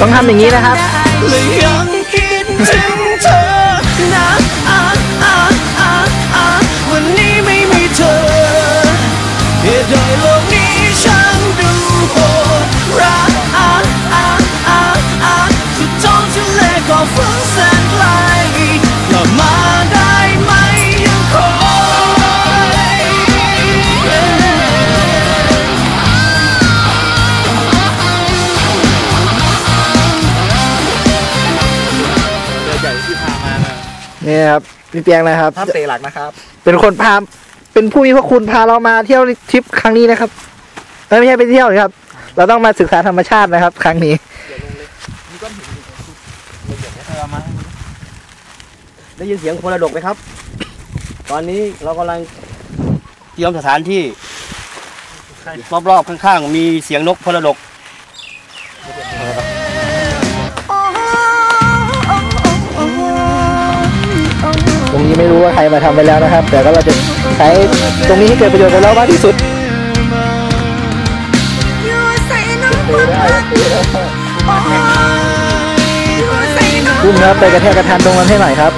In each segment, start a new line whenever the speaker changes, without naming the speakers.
ต้องทำอย่างนี้นะครับ
นะนี่ค
รั
บพี่เปียงนะครับ
ภาพเตะหลักนะครับ
เป็นคนพาเป็นผู้มีพระคุณพาเรามาเที่ยวทริปครั้งนี้นะครับเอ้ยไม่ใช่ไปเที่ยวนะครับ เราต้องมาศึกษาธรรมชาตินะครับ ครั้งนี้
ได้ยินเสียงคนระดกไหมครับ ตอนนี้เรากำลังเตรียมสถานที่รอบๆข้างๆ มีเสียงนกพลดก
รงนี้ไม่รู้ว่าใครมาทำไปแล้วนะครับ แต่ก็เราจะใช้ตรงนี้ให้เกิดประโยชน์กับเรามากที่สุด
อยู่ใส่น้องความรักโอ้ยอยู่ใส่น้อง
คุณครับไปกระแทกกระทันตรงนั้นให้หน่อยครับ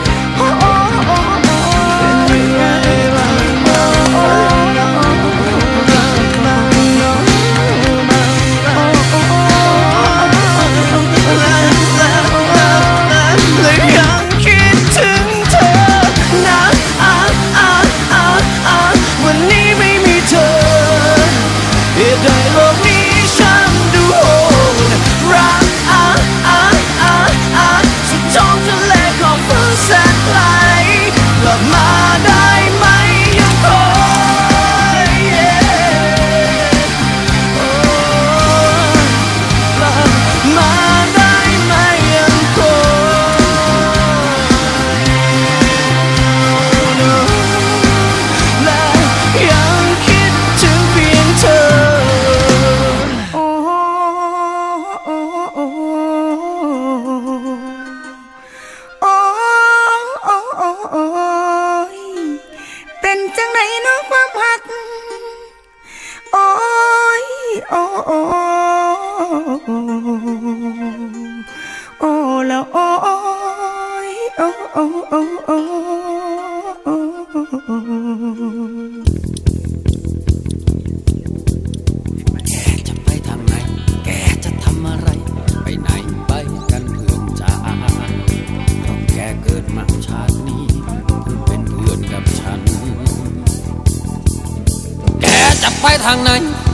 ไปทางไหน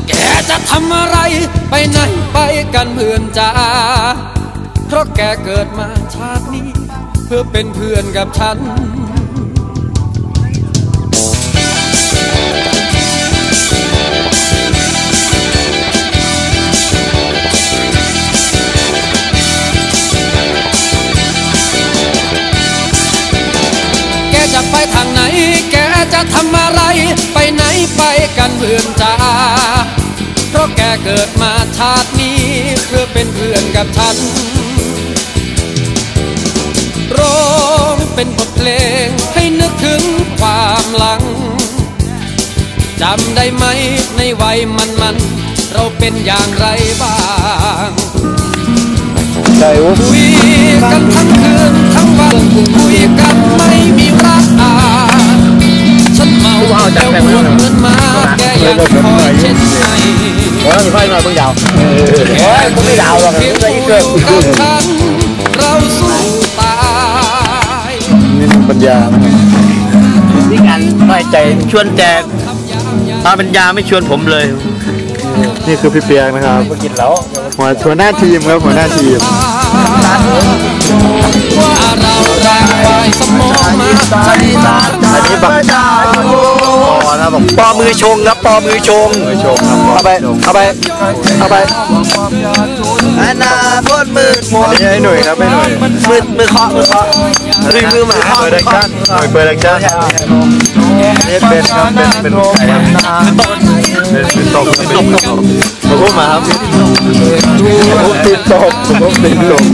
แกจะทำอะไร ไปไหนไปกันเพื่อนจ้าเพราะแกเกิดมาชาตินี้เพื่อเป็นเพื่อนกับฉันแกจะไปทางไหน แกจะทำอะไร ไปไหนไปกันเพื่อนจ้าเพราะแกเกิดมาชาตินี้ เพื่อเป็นเพื่อนกับฉัน รไปไหนไปกันเพื่อนจ้าเพราะแกเกิดมาชาตินี้เพื่อเป็นเพื่อนกับฉันร้องเป็นบทเพลงให้นึกถึงความหลังจำได้ไหมในวัยมันมันๆเราเป็นอย่างไรบ้าง
ได้โอ้
คุยกันทั้งคืนทั้งวันคุยกันไม่มีรักอาฉันเมาแล้วหวนเงินมาแกยังคอยเช็ดให้
โอ้ยมีไฟหน่อยเพิ่งยาว
แกไม่ดาวหรอกเพียงอยู่กับฉัน
นี่ปัญญานะครับ
นี่กันน้อยใจชวนแจก
คำยามยาม
ตาเป็นยาไม่ชวนผมเลย
นี่คือพี่เปียงนะครับ
กินแล้ว
หัวหัวหน้าทีมครับหัวหน้าทีม
อ
กปอ
มือชงครับปอมือชง
มือชมครับเอาไปเอาไปเอาไป
อนาคตมืดม
อัน
น
นี้ไอ้หนุ่ยครับไอ้หนุ่ย
มืดมือเคาะมือเคาะมือมือหมา
เปิดแอคชั่นหน่อยเปิดแอคชั่นนี่เป็นครับเป็นเป็นอะไรครับเป็นเป็นตกเป็นตกผมก็มาครับผมติดตกผมติดตก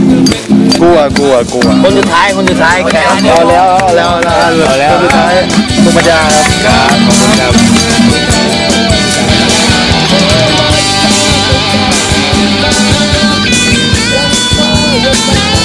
กลัวกลัวกลัว
คนสุดท้ายคนสุดท้ายแก
เอาแล้วเอาแล้วเอาแล้วเอาแล้วสุดท้ายคุณปัญญาครับ
ขอบคุณครับ Oh my God.